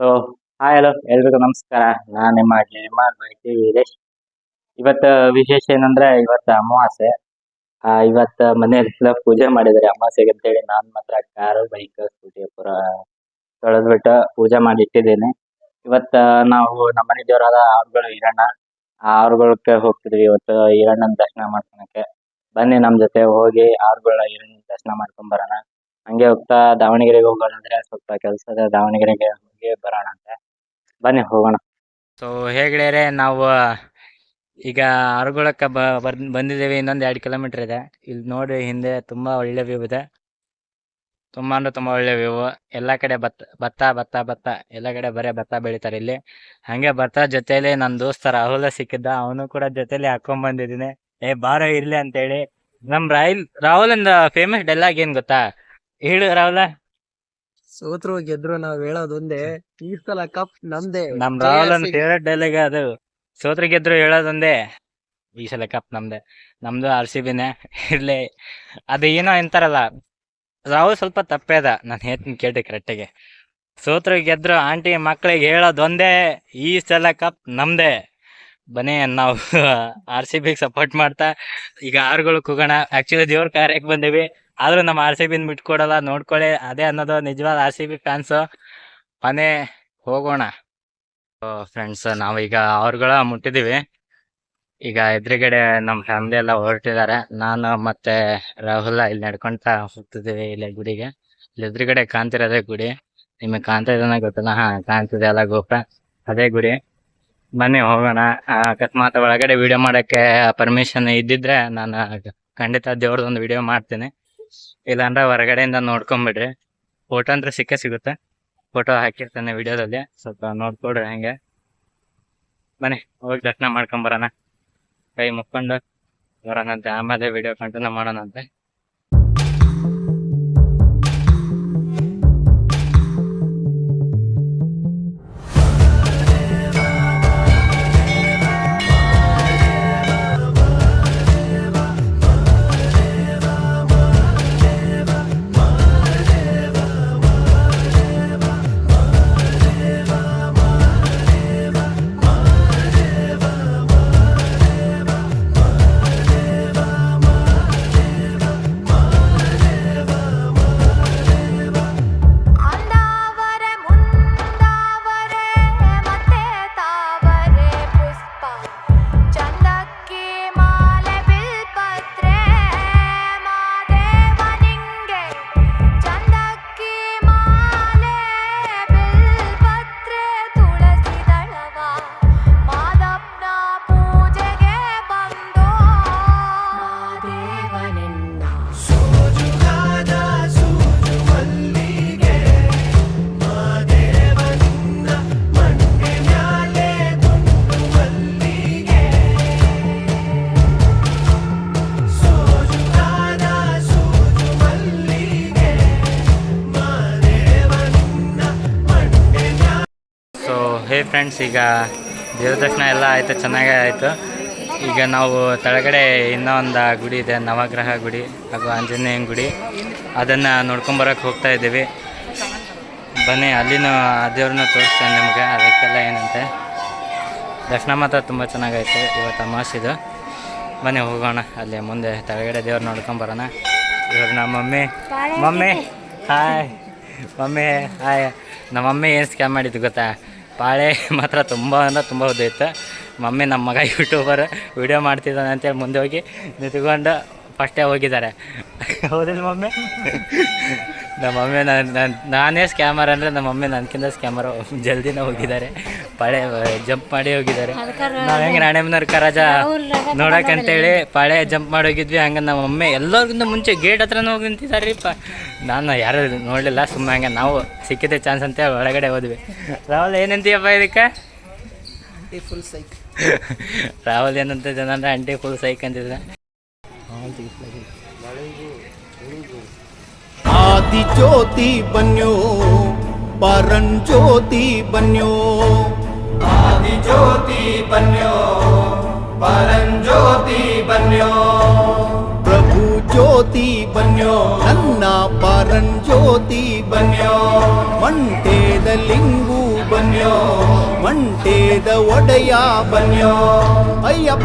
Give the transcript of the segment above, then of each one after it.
So hi hello ಎಲ್ರಿಗೂ ನಮಸ್ಕಾರ. ನಾನು ನಿಮ್ಮ ಜಯಮಾನ್ ಮಾಹಿತಿ ವೀರೇಶ್ ಇವತ್ತು ವಿಶೇಷ ಏನಂದ್ರೆ, ಇವತ್ತು ಅಮಾವಾಸ್ಯೆ. ಇವತ್ತು ಮನೆಯಲ್ಲಿ ಪೂಜೆ ಮಾಡಿದ್ದಾರೆ ಅಮಾವಾಸ್ಯೆಗೆ ಅಂತೇಳಿ. ನಾನು ಮಾತ್ರ ಕಾರು ಬೈಕ್ ಸ್ಕೂಟಿ ಪುರ ತೊಳೆದ್ಬಿಟ್ಟು ಪೂಜೆ ಮಾಡಿ ಇಟ್ಟಿದ್ದೀನಿ ಇವತ್ತು ನಾವು ನಮ್ಮ ಮನೆ ದೇವರಾದ ಅವ್ರುಗಳು ಈರಣ್ಣ ಅವ್ರುಗಳಕ್ಕೆ ಹೋಗ್ತಿದ್ವಿ ಇವತ್ತು ಈರಣ್ಣನ ದರ್ಶನ ಮಾಡ್ಕೊಳಕ್ಕೆ. ಬನ್ನಿ ನಮ್ಮ ಜೊತೆ ಹೋಗಿ ಅವ್ರುಗಳ ಈರಣ್ಣನ ದರ್ಶನ ಮಾಡ್ಕೊಂಡ್ ಬರೋಣ. ಹಂಗೆ ಹೋಗ್ತಾ ದಾವಣಗೆರೆಗೆ ಹೋಗೋಣ ಅಂದ್ರೆ ಸ್ವಲ್ಪ ಇದೆ ದಾವಣಗೆರೆಗೆ ಹೋಗಿ ಬರೋಣ ಅಂತ. ಬನ್ನಿ, ಹೋಗೋಣ. ಸೊ ಹೇಗೆಳರೆ ನಾವು ಈಗ ಆರುಗಳಕ್ಕೆ ಬ, ಬರ್- ಬಂದಿದ್ದೇವೆ, ಇನ್ನೊಂದು ಎರಡು ಕಿಲೋಮೀಟರ್ ಇದೆ. ಇಲ್ಲಿ ನೋಡಿ, ಹಿಂದೆ ತುಂಬಾ ಒಳ್ಳೆ ವ್ಯೂ ಇದೆ. ತುಂಬಾ ಅಂದ್ರೆ ತುಂಬ ಒಳ್ಳೆ ವ್ಯೂ ಎಲ್ಲ ಕಡೆ ಭತ್ತ ಭತ್ತ ಭತ್ತ ಭತ್ತ. ಎಲ್ಲ ಕಡೆ ಬರೇ ಭತ್ತ ಬೆಳಿತಾರೆ ಇಲ್ಲಿ. ಹಂಗೆ ಭತ್ತ ಜೊತೆಲಿ ನನ್ನ ದೋಸ್ತ ರಾಹುಲ ಸಿಕ್ಕಿದ್ದ. ಅವನು ಕೂಡ ಜೊತೆಲಿ ಹಾಕೊಂಡ್ ಬಂದಿದ್ದೀನಿ. ಏ, ಬಾರೋ, ಇರ್ಲಿ ಅಂತೇಳಿ. ರಾಯಲ್ ರಾಹುಲ್ ರಾಹುಲಿಂದ ಫೇಮಸ್ ಡೈಲಾಗ್ ಏನು ಗೊತ್ತಾ? ಹೇಳು ರಾಹುಲ. ಸೋತ್ರು ಗೆದ್ರು ನಾವ್ ಹೇಳೋದೊಂದೇ ಈ ಸಲ ಕಪ್ ನಮ್ದೇ. ನಮ್ ರಾಹುಲ್ ಫೇವ್ರೆಟ್ ಡೈಲಾಗ್ ಅದು. ಸೋತ್ರು ಗೆದ್ರು ಹೇಳೋದೊಂದೇ ಈ ಸಲ ಕಪ್ ನಮ್ದೆ. ನಮ್ದು ಆರ್ ಸಿ ಬಿನೇ. ಇರ್ಲಿ. ಅದು ಏನೋ ಅಂತಾರಲ್ಲ ರಾಹುಲ್ ಸ್ವಲ್ಪ ತಪ್ಪೇ ಅದ ನಾನು ಹೇಳ್ತೀನಿ ಕೇಳಿ ಕರೆಕ್ಟಾಗಿ ಸೋತ್ರ ಗೆದ್ರು ಆಂಟಿ ಮಕ್ಳಿಗೆ ಹೇಳೋದೊಂದೇ ಈ ಸಲ ಕಪ್ ನಮ್ದೆ. ಬನ್ನಿ ನಾವು ಆರ್ ಸಿ ಬಿಗೆ ಸಪೋರ್ಟ್ ಮಾಡ್ತಾ ಈಗ ಆರುಗಳು ಕೂಗೋಣ ಆಕ್ಚುಲಿ ದೇವ್ರ ಕಾರ್ಯಕ್ಕೆ ಬಂದೇವಿ. ಆದ್ರೂ ನಮ್ಮ ಆರ್ ಸಿ ಬಿನ್ ಬಿಟ್ಕೊಡಲ್ಲ, ನೋಡ್ಕೊಳ್ಳಿ. ಅದೇ ಅನ್ನೋದು ನಿಜವಾದ ಆರ್ ಸಿ ಬಿ ಫ್ಯಾನ್ಸ್ ಮನೆ ಹೋಗೋಣ. ಫ್ರೆಂಡ್ಸ್ ನಾವೀಗ ಅವ್ರಗಳ ಮುಟ್ಟಿದೀವಿ. ಈಗ ಎದುರುಗಡೆ ನಮ್ಮ ಫ್ಯಾಮಿಲಿ ಎಲ್ಲ ಹೊರಟಿದ್ದಾರೆ. ನಾನು ಮತ್ತೆ ರಾಹುಲ್ ಇಲ್ಲಿ ನಡ್ಕೊಂತ ಹೋಗ್ತಿದ್ದೀವಿ ಇಲ್ಲಿ ಗುಡಿಗೆ. ಇಲ್ಲಿ ಎದುರುಗಡೆ ಕಾಣ್ತಿರೋದೇ ಗುಡಿ. ನಿಮಗೆ ಕಾಣ್ತಾ ಇದನ್ನ ಗೊತ್ತಲ್ಲ. ಹಾ, ಕಾಣ್ತಿದೆ ಅಲ್ಲ ಗೋಪುರ. ಅದೇ ಗುಡಿ. ಬನ್ನಿ, ಹೋಗೋಣ. ಅಕಸ್ಮಾತ್ ಒಳಗಡೆ ವಿಡಿಯೋ ಮಾಡಕ್ಕೆ ಪರ್ಮಿಷನ್ ಇದ್ದಿದ್ರೆ ನಾನು ಖಂಡಿತ ದೇವ್ರದೊಂದು ವಿಡಿಯೋ ಮಾಡ್ತೀನಿ. ಇಲ್ಲಾಂದ್ರೆ ಹೊರಗಡೆಯಿಂದ ನೋಡ್ಕೊಂಬಿಡ್ರಿ. ಫೋಟೋ ಅಂದ್ರೆ ಸಿಕ್ಕೇ ಸಿಗುತ್ತೆ. ಫೋಟೋ ಹಾಕಿರ್ತಾನೆ ವಿಡಿಯೋದಲ್ಲಿ. ಸ್ವಲ್ಪ ನೋಡ್ಕೊಡ್ರಿ ಹಂಗೆ. ಬನ್ನಿ, ಹೋಗಿ ದರ್ಶನ ಮಾಡ್ಕೊಂಬರೋಣ. ಕೈ ಮುಕ್ಕೊಂಡು ಬರೋಣಂತೆ ಆಮೇಲೆ ವಿಡಿಯೋ ಕಂಟಿನ್ಯೂ ಮಾಡೋಣಂತೆ ಫ್ರೆಂಡ್ಸ್ ಈಗ ದೇವ್ರ ದರ್ಶನ ಎಲ್ಲ ಆಯಿತು, ಚೆನ್ನಾಗೇ ಆಯಿತು. ಈಗ ನಾವು ತಳಗಡೆ ಇನ್ನೂ ಒಂದು ಗುಡಿ ಇದೆ, ನವಗ್ರಹ ಗುಡಿ ಹಾಗೂ ಆಂಜನೇಯನ ಗುಡಿ. ಅದನ್ನು ನೋಡ್ಕೊಂಬರೋಕೆ ಹೋಗ್ತಾ ಇದ್ದೀವಿ. ಬನ್ನಿ, ಅಲ್ಲಿನೂ ಆ ದೇವ್ರನ್ನ ತೋರಿಸ್ತೇನೆ ನಿಮಗೆ, ಅದಕ್ಕೆಲ್ಲ ಏನಂತೆ. ದರ್ಶನ ಮಾತ್ರ ತುಂಬ ಚೆನ್ನಾಗೈತೆ, ಇವತ್ತು ಅಮಾಸಿದು ಬನ್ನಿ, ಹೋಗೋಣ ಅಲ್ಲಿ ಮುಂದೆ, ತೆಳಗಡೆ ದೇವ್ರು ನೋಡ್ಕೊಂಬರೋಣ ಇವಾಗ ನಮ್ಮ mummy mummy, hi. Mummy, hi. ನಮ್ಮ ಮಮ್ಮಿ ಏನು ಸ್ಕ್ಯಾಮ್ ಮಾಡಿದ್ದು ಗೊತ್ತಾ? ಪಾಳೆ ಮಾತ್ರ ತುಂಬ ಅಂದ್ರೆ ತುಂಬ ಉದ್ದೈತೆ ಮಮ್ಮಿ ನಮ್ಮ ಮಗ ಯೂಟ್ಯೂಬರ್ ವಿಡಿಯೋ ಮಾಡ್ತಿದ್ದಾನೆ ಅಂತೇಳಿ ಮುಂದೆ ಹೋಗಿ ನಿಂತ್ಕೊಂಡು ಫಸ್ಟೇ ಹೋಗಿದ್ದಾರೆ. ಹೌದಿಲ್ಲ ಮಮ್ಮಿ? ನಮ್ಮ ಮಮ್ಮಿ ನಾನು ಸ್ಕ್ಯಾಮರ್ ಅಂದರೆ ನಮ್ಮ ಮಮ್ಮಿ ನನಗಿಂತ ಸ್ಕ್ಯಾಮರ್ ಜಲ್ದಿನ ಹೋಗಿದ್ದಾರೆ. ಪಾಳೆ ಜಂಪ್ ಮಾಡಿ ಹೋಗಿದ್ದಾರೆ. ನಾವು ಹೆಂಗೆ ರಾಣೆಮ್ಮನವ್ರ ಕರಾಜ ನೋಡಕ್ಕಂತೇಳಿ ಪಾಳೆ ಜಂಪ್ ಮಾಡಿ ಹೋಗಿದ್ವಿ. ಹಂಗೆ ನಮ್ಮ ಮಮ್ಮಿ ಎಲ್ಲರಿಗಿಂತ ಮುಂಚೆ ಗೇಟ್ ಹತ್ರನೇ ಹೋಗಿ ನಿಂತಿದ್ದಾರೆ ರೀ ಪ. ನಾನು ಯಾರು ನೋಡಲಿಲ್ಲ ಸುಮ್ಮನೆ ಹಂಗೆ ನಾವು ಸಿಕ್ಕಿದ್ದೆ ಚಾನ್ಸ್ ಅಂತ ಒಳಗಡೆ ಹೋದ್ವಿ. ರಾಹುಲ್ ಏನಂತೀಯಪ್ಪ ಇದಕ್ಕೆ? ಫುಲ್ ಸೈಕ್ ರಾಹುಲ್ ಏನಂತ ಜನ ಆಂಟಿ ಫುಲ್ ಸೈಕ್ ಆದಿ ಜ್ಯೋತಿ ಬನ್ಯೋ ಪರಂಜ್ಯೋತಿ ಬನ್ಯೋ. ಆದಿ ಜ್ಯೋತಿ ಬನ್ಯೋ ಪರಂಜ್ಯೋತಿ ಬನ್ಯೋ. ಪ್ರಭು ಜ್ಯೋತಿ ಬನ್ಯೋ, ನನ್ನ ಪರಂಜ್ಯೋತಿ ಬನ್ಯೋ. ಮಂಟೇದ ಲಿಂಗು ಬನ್ಯೋ ಮಂಟೇದ ಒಡೆಯ ಬನ್ಯೋ. ಅಯ್ಯ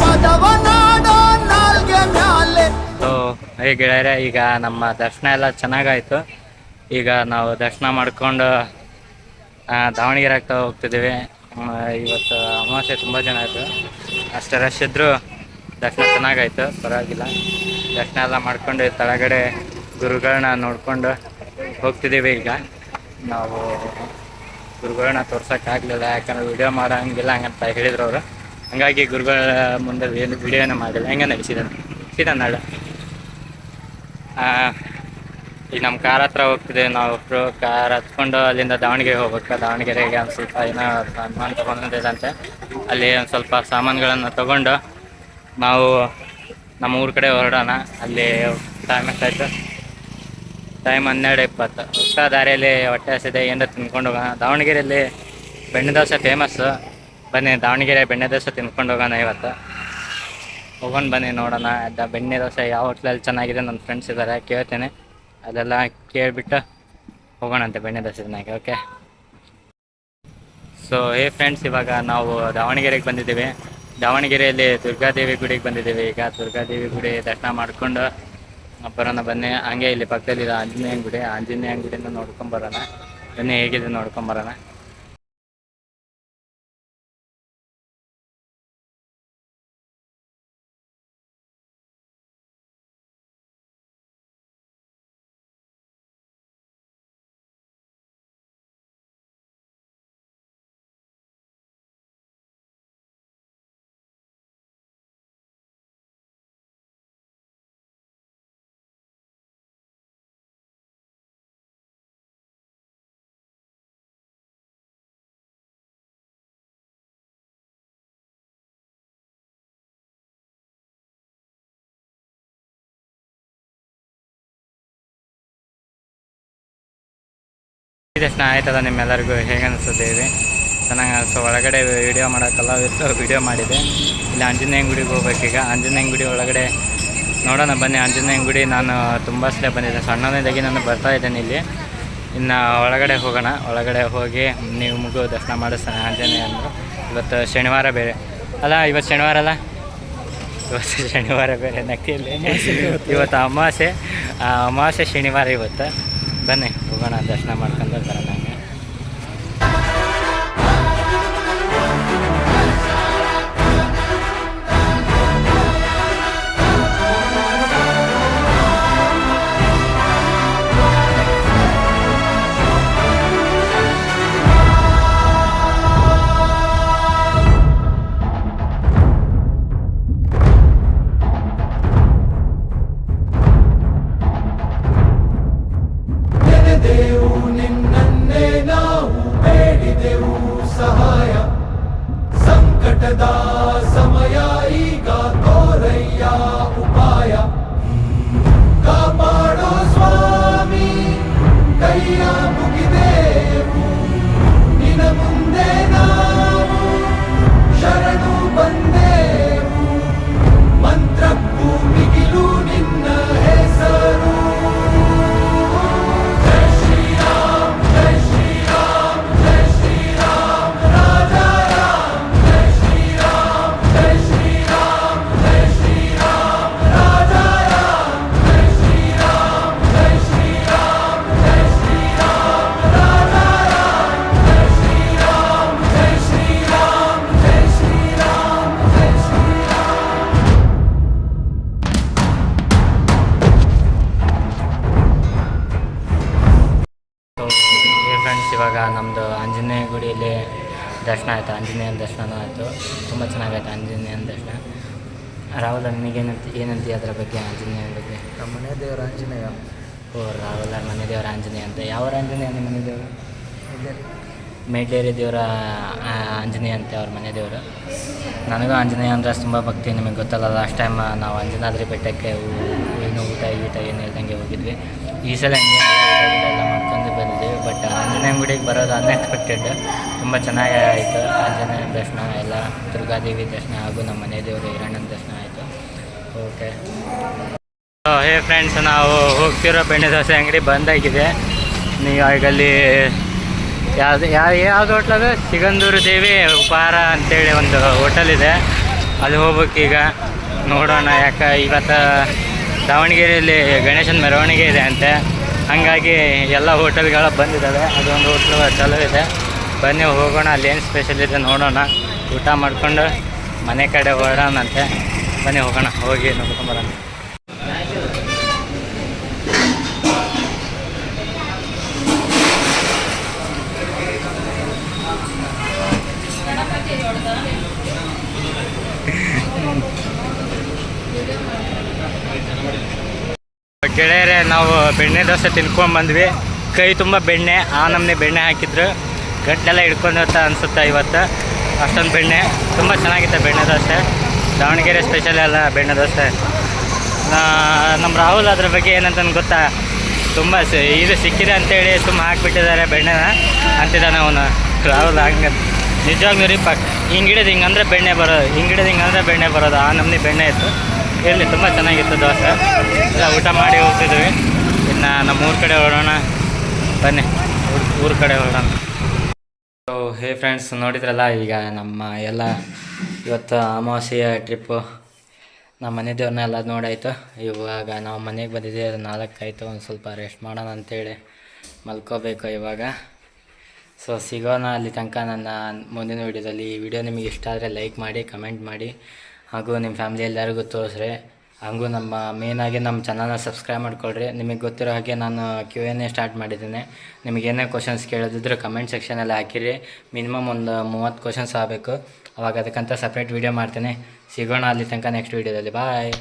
ನಾಡೋ ನಾಲ್ಗೆ ಮ್ಯಾಲೆ ಹೇ ಗೆಳೆಯರೆ, ಈಗ ನಮ್ಮ ದರ್ಶನ ಎಲ್ಲ ಚೆನ್ನಾಗಾಯ್ತು. ಈಗ ನಾವು ದರ್ಶನ ಮಾಡ್ಕೊಂಡು ದಾವಣಗೆರೆ ಆಗ್ತಾ ಹೋಗ್ತಿದ್ದೀವಿ. ಇವತ್ತು ಅಮಾವಾಸ್ಯೆ ತುಂಬ ಜನ ಆಯಿತು. ಅಷ್ಟು ರಶ್ ಇದ್ದರೂ ದರ್ಶನ ಚೆನ್ನಾಗಾಯ್ತು. ಪರವಾಗಿಲ್ಲ. ದರ್ಶನ ಎಲ್ಲ ಮಾಡ್ಕೊಂಡು ತಳಗಡೆ ಗುರುಗಳನ್ನ ನೋಡಿಕೊಂಡು ಹೋಗ್ತಿದ್ದೀವಿ ಈಗ. ನಾವು ಗುರುಗಳನ್ನ ತೋರ್ಸೋಕ್ಕಾಗಲಿಲ್ಲ ಯಾಕಂದ್ರೆ ವಿಡಿಯೋ ಮಾಡೋಂಗಿಲ್ಲ ಹಂಗಂತ ಹೇಳಿದ್ರು ಅವರು. ಹಂಗಾಗಿ ಗುರುಗಳ ಮುಂದೆ ಏನು ವಿಡಿಯೋನ ಮಾಡಿಲ್ಲ. ಹೆಂಗೆ ನಡೆಸಿದ್ದಾನೆ ಸೀದಾ ಈಗ ನಮ್ಮ ಕಾರ್ ಹತ್ರ ಹೋಗ್ತಿದೆ. ನಾವು ಒಬ್ಬರು ಕಾರ್ ಹತ್ಕೊಂಡು ಅಲ್ಲಿಂದ ದಾವಣಗೆರೆ ಹೋಗ್ಬೇಕು. ದಾವಣಗೆರೆಗೆ ಒಂದು ಸ್ವಲ್ಪ ಏನೋ ಸಾಮಾನು ತೊಗೊಂಡಿದ್ದಂತೆ ಅಲ್ಲಿ ಒಂದು ಸ್ವಲ್ಪ ಸಾಮಾನುಗಳನ್ನು ತೊಗೊಂಡು ನಾವು ನಮ್ಮ ಊರ ಕಡೆ ಹೊರಡೋಣ. ಅಲ್ಲಿ ಟೈಮ್ ಎಷ್ಟಾಯ್ತು? ಟೈಮ್ ಹನ್ನೆರಡು ಇಪ್ಪತ್ತು. ಹೊಸ ದಾರಿಯಲ್ಲಿ ಹೊಟ್ಟೆ ಹಸಿದೆ. ಏನಾರ ತಿನ್ಕೊಂಡು ಹೋಗೋಣ. ದಾವಣಗೆರೆಯಲ್ಲಿ ಬೆಣ್ಣೆ ದೋಸೆ ಫೇಮಸ್ಸು ಬನ್ನಿ, ದಾವಣಗೆರೆ ಬೆಣ್ಣೆ ದೋಸೆ ತಿನ್ಕೊಂಡು ಹೋಗೋಣ ಇವತ್ತು. ಹೋಗೋಣ ಬನ್ನಿ ನೋಡೋಣ. ಅದ ಬೆಣ್ಣೆ ದೋಸೆ ಯಾವ ಹೋಟ್ಲಲ್ಲಿ ಚೆನ್ನಾಗಿದೆ ನನ್ನ ಫ್ರೆಂಡ್ಸ್ ಇದ್ದಾರೆ ಕೇಳ್ತೇನೆ. ಅದೆಲ್ಲ ಕೇಳಿಬಿಟ್ಟು ಹೋಗೋಣಂತೆ ಬೆಣ್ಣೆ dosa okay so hey friends ಇವಾಗ ನಾವು ದಾವಣಗೆರೆಗೆ ಬಂದಿದ್ದೀವಿ. ದಾವಣಗೆರೆಯಲ್ಲಿ ದುರ್ಗಾದೇವಿ ಗುಡಿಗೆ ಬಂದಿದ್ದೀವಿ. ಈಗ ದುರ್ಗಾದೇವಿ ಗುಡಿ ದರ್ಶನ ಮಾಡಿಕೊಂಡು ಬರೋಣ ಬನ್ನಿ. ಹಂಗೆ ಇಲ್ಲಿ ಪಕ್ಕದಲ್ಲಿ ಆಂಜನೇಯ ಗುಡಿ. ಆಂಜನೇಯ ಗುಡಿನ ನೋಡ್ಕೊಂಡು ಬರೋಣ. ಬನ್ನಿ ಹೇಗಿದೆ ನೋಡ್ಕೊಂಡು ಬರೋಣ ಸ್ನೇಹಿತದ ನಿಮ್ಮೆಲ್ಲರಿಗೂ ಹೇಗೆ ಅನಿಸುತ್ತೇವೆ ಚೆನ್ನಾಗಿ ಅನಿಸ್ತು ಒಳಗಡೆ ವಿಡಿಯೋ ಮಾಡೋಕ್ಕಲ್ಲ ಇತ್ತು ವಿಡಿಯೋ ಮಾಡಿದೆ. ಇಲ್ಲಿ ಆಂಜನೇಯ ಗುಡಿಗೆ ಹೋಗ್ಬೇಕೀಗ ಆಂಜನೇಯ ಗುಡಿ ಒಳಗಡೆ ನೋಡೋಣ ಬನ್ನಿ. ಆಂಜನೇಯ ಗುಡಿ ನಾನು ತುಂಬ ಸಲ ಬಂದಿದ್ದೆ. ಸಣ್ಣದಾಗಿ ನಾನು ಬರ್ತಾ ಇದ್ದೇನೆ ಇಲ್ಲಿ. ಇನ್ನು ಒಳಗಡೆ ಹೋಗೋಣ. ಒಳಗಡೆ ಹೋಗಿ ನೀವು ಮುಗು ದರ್ಶನ ಮಾಡಿಸ್ತಾನೆ ಆಂಜನೇಯ ಅಂದರು. ಇವತ್ತು ಶನಿವಾರ ಬೇರೆ. ಅಲ್ಲ ಇವತ್ತು ಶನಿವಾರ ಅಲ್ಲ? ಇವತ್ತು ಶನಿವಾರ ಬೇರೆ ನಕ್ತಿಯಲ್ಲಿ ಇವತ್ತು ಅಮಾವಾಸ್ಯೆ ಅಮಾವಾಸ್ಯೆ ಶನಿವಾರ ಇವತ್ತು. ಬನ್ನಿ ಹೋಗೋಣ ದರ್ಶನ ಮಾಡ್ಕೊಂಡು ಬರೋಣ ಸಮಯ ಆಂಜನೇಯನ ದರ್ಶನ ಆಯಿತು. ತುಂಬ ಚೆನ್ನಾಗಾಯ್ತು ಆಂಜನೇಯನ ದರ್ಶನ ರಾಹುಲ್ ನಿನಗೇನಂತ ಏನಂತೀಯ ಅದರ ಬಗ್ಗೆ ಆಂಜನೇಯನ ಬಗ್ಗೆ? ನಮ್ಮ ಮನೆ ದೇವರ ಆಂಜನೇಯ. ಓ ರಾಹುಲ್ ಮನೆ ದೇವರ ಆಂಜನೇಯ ಅಂತ. ಯಾವ ಆಂಜನೇಯ ನಿಮ್ಮ ಮನೆ ದೇವರು ಮೇಡೇರಿ ದೇವರ ಆಂಜನೇಯ ಅಂತೆ ಅವ್ರ ಮನೆ ದೇವರು ನನಗೂ ಆಂಜನೇಯ ಅಂದ್ರೆ ತುಂಬ ಭಕ್ತಿ ನಿಮಗೆ ಗೊತ್ತಲ್ಲ ಲಾಸ್ಟ್ ಟೈಮ್ ನಾವು ಅಂಜನಾದ್ರಿ ಬೆಟ್ಟಕ್ಕೆ ಏನು ಊಟ ಗೀಟ ಏನು ಹೋಗಿದ್ವಿ. ಈ ಸಲ ಎಲ್ಲ ಮಾಡ್ಕೊಂಡು ಬಂದಿದ್ದೀವಿ ಬಟ್ ಆಂಜನೇಯ ಗುಡಿಗೆ ಬರೋದು ಅನ್ಎಕ್ಸ್ಪೆಕ್ಟೆಡ್ ತುಂಬ ಚೆನ್ನಾಗಿ ಆಯಿತು. ಆಂಜನೇಯ ದರ್ಶನ ಎಲ್ಲ, ದುರ್ಗಾದೇವಿ ದರ್ಶನ ಹಾಗೂ ನಮ್ಮ ಮನೆ ದೇವರು ಹಿರಣ್ಣನ ದರ್ಶನ ಆಯಿತು. ಓಕೆ ಹೇ ಫ್ರೆಂಡ್ಸ್ ನಾವು ಹೋಗ್ತಿರೋ ಬೆಣ್ಣೆ ದೋಸೆ ಅಂಗಡಿ ಬಂದಾಗಿದೆ. ನೀವು ಈಗ ಅಲ್ಲಿ ಯಾವ್ದು, ಯಾವ, ಯಾವ್ದು ಹೋಟ್ಲ ಅದು? ಸಿಗಂದೂರು ದೇವಿ ಉಪಹಾರ ಅಂತೇಳಿ ಒಂದು ಹೋಟೆಲ್ ಇದೆ. ಅಲ್ಲಿ ಹೋಗ್ಬೇಕು ಈಗ ನೋಡೋಣ ಯಾಕೆ ಇವತ್ತು ದಾವಣಗೆರೆಯಲ್ಲಿ ಗಣೇಶನ ಮೆರವಣಿಗೆ ಇದೆ ಅಂತೆ. ಹಾಗಾಗಿ ಎಲ್ಲ ಹೋಟೆಲ್ಗಳು ಬಂದಿದ್ದಾವೆ. ಅದೊಂದು ಹೋಟ್ಲು ಚಲೋ ಇದೆ. ಬನ್ನಿ ಹೋಗೋಣ, ಅಲ್ಲಿ ಏನು ಸ್ಪೆಷಲ್ ಇದೆ ನೋಡೋಣ. ಊಟ ಮಾಡಿಕೊಂಡು ಮನೆ ಕಡೆ ಹೊರಡೋಣಂತೆ. ಬನ್ನಿ ಹೋಗೋಣ, ಹೋಗಿ ನೋಡ್ಕೊಂಬರೋಣ ಗೆಳೆಯರೇ ನಾವು ಬೆಣ್ಣೆ ದೋಸೆ ತಿನ್ಕೊಂಡ್ ಬಂದ್ವಿ. ಕೈ ತುಂಬ ಬೆಣ್ಣೆ ಆ ನಮ್ಮನೆ ಬೆಣ್ಣೆ ಹಾಕಿದ್ರು. ಗಂಟೆಲ್ಲ ಹಿಡ್ಕೊಂಡತ್ತ ಅನ್ಸುತ್ತೆ ಇವತ್ತು. ಅಷ್ಟೊಂದು ಬೆಣ್ಣೆ. ತುಂಬ ಚೆನ್ನಾಗಿತ್ತು ಬೆಣ್ಣೆ ದೋಸೆ. ದಾವಣಗೆರೆ ಸ್ಪೆಷಲ್ ಅಲ್ಲ ಬೆಣ್ಣೆ ದೋಸೆ. ನಮ್ಮ ರಾಹುಲ್ ಅದ್ರ ಬಗ್ಗೆ ಏನಂತ ಗೊತ್ತಾ? ತುಂಬ ಇದು ಸಿಕ್ಕಿದೆ ಅಂತೇಳಿ ತುಂಬ ಹಾಕ್ಬಿಟ್ಟಿದ್ದಾರೆ ಬೆಣ್ಣೆನ. ಅಂತಿದ್ದಾನೆ ಅವನು. ರಾಹುಲ್ ಹಂಗೆ. ನಿಜವಾಗ್ಲೂ ರೀ, ಪಕ್ ಹಿಂಗೆ ಹಿಡಿದು ಹಿಂಗಂದ್ರೆ ಬೆಣ್ಣೆ ಬರೋದು ಹಿಂಗೆ ಹಿಡಿದು ಹಿಂಗಂದ್ರೆ ಬೆಣ್ಣೆ ಬರೋದು. ಆ ನಮ್ಮನೆ ಬೆಣ್ಣೆ ಇತ್ತು. ಇಲ್ಲಿ ತುಂಬ ಚೆನ್ನಾಗಿತ್ತು ದೋಸೆ. ಎಲ್ಲ ಊಟ ಮಾಡಿ ಹೋಗ್ತಿದ್ವಿ. ನಮ್ಮ ಊರ ಕಡೆ ಹೊರಡೋಣ. ಬನ್ನಿ, ಊರ್- ಕಡೆ ಹೊರಡೋಣ. ಸೊ ಹೇ ಫ್ರೆಂಡ್ಸ್ ನೋಡಿದ್ರಲ್ಲ, ಈಗ ನಮ್ಮ ಎಲ್ಲ ಇವತ್ತು ಅಮಾವಾಸ್ಯೆಯ ಟ್ರಿಪ್ಪು ನಮ್ಮ ಮನೆ ದೇವ್ರನ್ನೆಲ್ಲ ನೋಡಾಯಿತು. ಇವಾಗ ನಾವು ಮನೆಗೆ ಬಂದಿದ್ದೀವಿ ಅದು ಆಯಿತು ಒಂದು ಸ್ವಲ್ಪ ರೆಸ್ಟ್ ಮಾಡೋಣ ಅಂತೇಳಿ ಮಲ್ಕೋಬೇಕು ಇವಾಗ. ಸೊ ಸಿಗೋಣ ಅಲ್ಲಿ ತನಕ ನನ್ನ ಮುಂದಿನ ವೀಡಿಯೋದಲ್ಲಿ ಈ ವಿಡಿಯೋ ನಿಮಗೆ ಇಷ್ಟ ಆದರೆ ಲೈಕ್ ಮಾಡಿ ಕಮೆಂಟ್ ಮಾಡಿ, ಹಾಗೂ ನಿಮ್ಮ ಫ್ಯಾಮಿಲಿ ಎಲ್ಲರಿಗೂ ತೋರಿಸ್ರಿ. ಹಾಗೂ ನಮ್ಮ ಮೇನಾಗಿ ನಮ್ಮ ಚಾನಲ್ನ ಸಬ್ಸ್ಕ್ರೈಬ್ ಮಾಡ್ಕೊಳ್ರಿ. ನಿಮಗೆ ಗೊತ್ತಿರೋ ಹಾಗೆ ನಾನು ಕ್ಯೂ ಎನ್ ಎ ಸ್ಟಾರ್ಟ್ ಮಾಡಿದ್ದೀನಿ. ನಿಮಗೆ ಏನೇ ಕ್ವಶನ್ಸ್ ಕೇಳೋದಿದ್ರೆ ಕಮೆಂಟ್ ಸೆಕ್ಷನಲ್ಲಿ ಹಾಕಿರಿ. ಮಿನಿಮಮ್ ಒಂದು ಮೂವತ್ತು ಕ್ವಶನ್ಸ್ ಆಗಬೇಕು. ಅವಾಗ ಅದಕ್ಕಂತ ಸಪ್ರೇಟ್ ವೀಡಿಯೋ ಮಾಡ್ತೇನೆ. ಸಿಗೋಣ ಅಲ್ಲಿ ತನಕ ನೆಕ್ಸ್ಟ್ ವೀಡಿಯೋದಲ್ಲಿ ಬಾಯ್